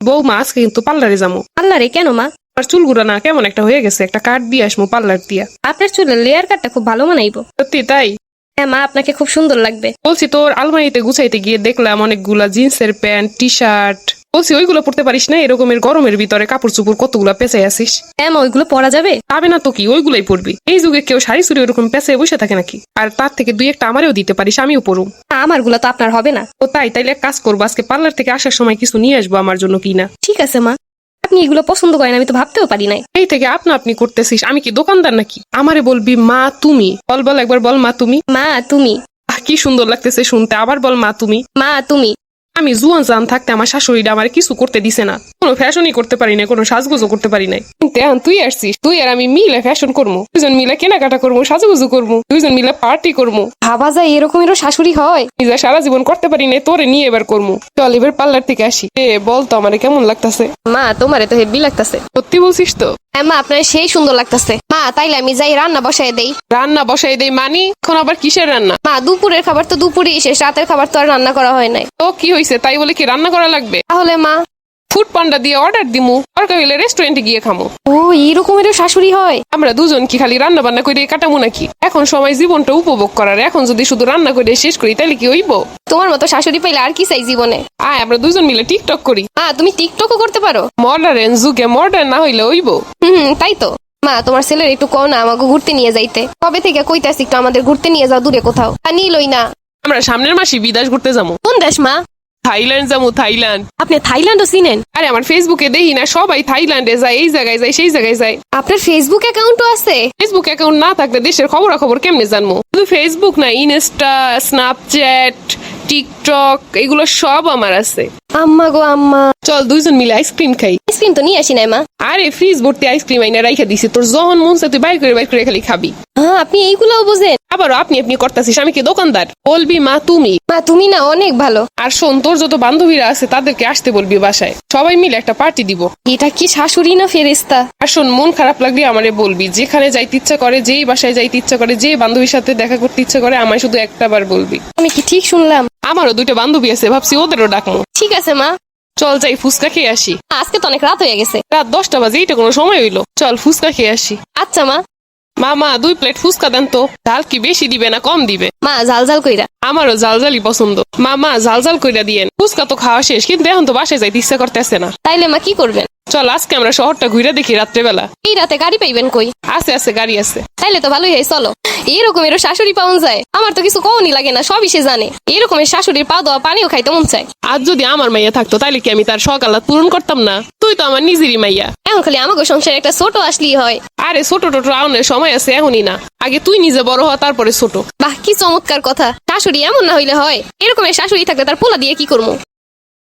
বউ মা আজকে কিন্তু পার্লারে যাব আল্লাহ রে কেন মা? আর চুলগুলো না কেমন একটা হয়ে গেছে একটা কাট দিয়ে আসব পার্লার দিয়া। আপনার চুলের লেয়ার কাটটা খুব ভালো মানাইবো। সত্যি তাই? হ্যাঁ মা আপনাকে খুব সুন্দর লাগবে। বলছি তোর আলমারিতে গুছাইতে গিয়ে দেখলাম অনেকগুলা জিন্সের প্যান্ট টি শার্ট বলছি ওইগুলো পড়তে পারিস না? এরকমের গরমের ভিতরে কাপড় চুপড় কতগুলা পেঁচাই আসিস হ্যাঁ মা ওইগুলো পরা যাবে। পাবে না তো কি? ওইগুলাই পড়বি এই যুগে কেউ শাড়ি চুড়ি ওরকম পেঁচে বসে থাকে নাকি? আর তার থেকে দুই একটা আমারও দিতে পারিস আমিও পড়ুম না, আমারগুলো তো আপনার হবে না। ও তাই তাইলে এক কাজ করব আজকে পার্লার থেকে আসার সময় কিছু নিয়ে আসব আমার জন্য কি না ঠিক আছে মা। আপনি এগুলো পছন্দ করেন আমি তো ভাবতেও পারি নাই। এই থেকে আপনা আপনি করতেছিস আমি কি দোকানদার নাকি? আমারে বলবি মা তুমি। বল বল একবার বল মা তুমি। মা তুমি। আহ, কি সুন্দর লাগতেছে শুনতে আবার বল মা তুমি। মা তুমি। আমি জুয়ান জান থাকতে আমার শাশুড়িটা আমার কিছু করতে দিছে না। কোনো ফ্যাশনই করতে পারি না কোনো সাজগুজও করতে পারি নাই। এখন তুই আসছিস তুই আর আমি মিলে ফ্যাশন করব দুজন মিলে কেনাকাটা করব সাজুগুজু করব দুজন মিলে পার্টি করব ভাবা যায় এরকমেরও শাশুড়ি হয়? নিজে সারা জীবন করতে পারি নাই তোরে নিয়ে এবার করব চল এবার পার্লার থেকে আসি। এ বল তো আমারে কেমন লাগতাছে? মা তোমারে তো হেভি লাগতাছে। সত্যি বলছিস তো? হ্যাঁ মা আপনার সেই সুন্দর লাগতাছে। মা তাইলে আমি যাই রান্না বসাই দেই। রান্না বসাই দেই মানি? এখন আবার কিসের রান্না? মা দুপুরের খাবার তো দুপুরেই শেষ রাতের খাবার তো আর রান্না করা হয় নাই। তো কি হয়েছে তাই বলে কি রান্না করা লাগবে? তাহলে মা ফুড পান্ডা দিয়ে অর্ডার দিমু দরকার হইলে রেস্টুরেন্টে গিয়ে খামো। ও এইরকমেরও শাশুড়ি হয়? আমরা দুজন কি খালি রান্না বান্না করে কাটামু নাকি? এখন সময় জীবনটা উপভোগ করার এখন যদি শুধু রান্না করে শেষ করি তাহলে কি হইব? তোমার মতো শাশুড়ি পাইলে আর কি চাই জীবনে? আয় আমরা দুজন মিলে টিকটক করি। মা তুমি টিকটকও করতে পারো? মডার্ন যুগে মডার্ন না হইলে হইব। হুম হুম, তাই তো। মা তোমার ছেলের একটু কও না আমাকে ঘুরতে নিয়ে যাইতে। কবে থেকে কইতাছি একটু আমাদের ঘুরতে নিয়ে যাও দূরে কোথাও। তা নিলই না। আমরা সামনের মাসে বিদেশ ঘুরতে যাব কোন দেশ মা? থাইল্যান্ড যাব থাইল্যান্ড। আপনি থাইল্যান্ডও চিনেন? আরে আমার ফেসবুকে দেখি না সবাই থাইল্যান্ডে যায় এই জায়গায় যায় সেই জায়গায় যায়। আপনার ফেসবুক অ্যাকাউন্টও আছে? ফেসবুক অ্যাকাউন্ট না থাকলে দেশের খবরাখবর কেমনে জানব? শুধু ফেসবুক না ইনস্টা স্ন্যাপচ্যাট টিকটক এগুলো সব আমার আছে। আম্মা গো আম্মা। চল দুইজন মিলে আইসক্রিম খাই। আইসক্রিম তো নিয়ে আসি নাই মা। আরে ফ্রিজ ভর্তি আইসক্রিম আইনা রাইখা দিছি। তোর যখন মন চায় তুই বাইর করে বাইর করে খালি খাবি। হ্যাঁ আপনি এইগুলোও বোঝেন। আবারও আপনি আপনি করতেছিস আমি কি দোকানদার? বলবি মা তুমি? মা তুমি না অনেক ভালো। আর শোন তোর যত বান্ধবীরা আছে তাদেরকে আসতে বলবি বাসায়। সবাই মিলে একটা পার্টি দিব। এটা কি শাশুড়ি না ফেরেস্তা আর শোন মন খারাপ লাগলে আমারে বলবি যেখানে যাইতে ইচ্ছা করে যেই বাসায় যাইতে ইচ্ছা করে যে বান্ধবীর সাথে দেখা করতে ইচ্ছা করে আমায় শুধু একটা বার বলবি। আমি কি ঠিক শুনলাম? আমারও দুইটা বান্ধবী আছে ভাবছি ওদেরও ডাকমো ঠিক আছে মা। চল যাই ফুচকা খেয়ে আসি। আজকে তো অনেক রাত হয়ে গেছে। রাত দশটা বাজে এইটা কোনো সময় হইল। চল ফুচকা খেয়ে আসি। আচ্ছা মা। মামা দুই প্লেট ফুচকা দেন তো। ঝাল কি বেশি দিবে না কম দিবে? মা ঝাল ঝাল কইরা। আমারও জালজালি পছন্দ। মামা জালজাল কইরা দিয়েন। ফুচকা তো খাওয়া শেষ কিন্তু এখন তো বাসায় যাইতে ইচ্ছা করতেছে না। তাইলে মা কি করবেন? চল আজকে আমরা শহরটা ঘুরে দেখি রাত্রেবেলা। এই রাতে গাড়ি পাইবেন কই? আছে আছে গাড়ি আছে। তাইলে তো ভালোই হয় চলো। এরকমের শাশুড়ি পাওয়া যায়। আমার তো কিছু কমনি লাগে না সবই সে জানে। এরকমের শাশুড়ির পা দেওয়া পানিও খাইতে মন চায়। আজ যদি আমার মাইয়া থাকতো তাহলে কি আমি তার সকালাত পূরণ করতাম না? তুই তো আমার নিজেরই মাইয়া। এখন খালি আমাকে সংসারে একটা ছোট আসলেই হয়। আরে ছোট টোটো আউনের সময় আছে এখনই না। আগে তুই নিজে বড় হ তারপরে ছোট। বাহ কি চমৎকার কথা। শাশুড়ি এমন না হইলে হয়। এরকমের শাশুড়ি থাকলে তার পোলা দিয়ে কি করব